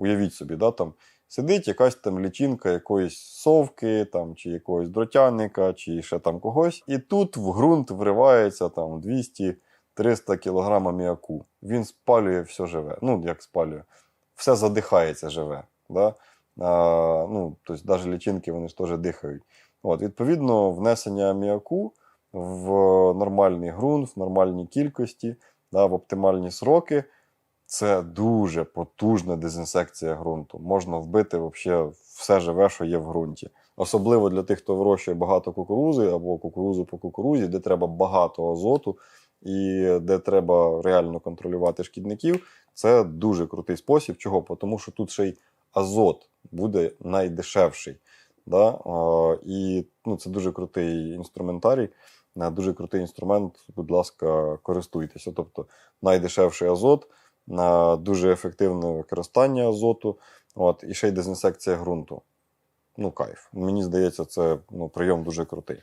Уявіть собі, да, там сидить якась там лічинка якоїсь совки, там, чи якогось дротяника, чи ще там когось, і тут в ґрунт вривається там 200-300 кг аміаку. Він спалює все живе. Ну, як спалює, все задихається живе. Да? А, ну, тобто, навіть лічинки вони ж теж дихають. От, відповідно, внесення аміаку в нормальний ґрунт, в нормальній кількості, да, в оптимальні сроки. Це дуже потужна дезінсекція ґрунту. Можна вбити вообще все живе, що є в ґрунті. Особливо для тих, хто вирощує багато кукурузи або кукурузу по кукурузі, де треба багато азоту і де треба реально контролювати шкідників. Це дуже крутий спосіб. Чого? Тому що тут ще й азот буде найдешевший. Да? І ну, це дуже крутий інструментарій, е, дуже крутий інструмент. Будь ласка, користуйтеся. Тобто найдешевший азот, на дуже ефективне використання азоту, от, і ще й дезінсекція ґрунту. Ну, кайф. Мені здається, це ну, прийом дуже крутий.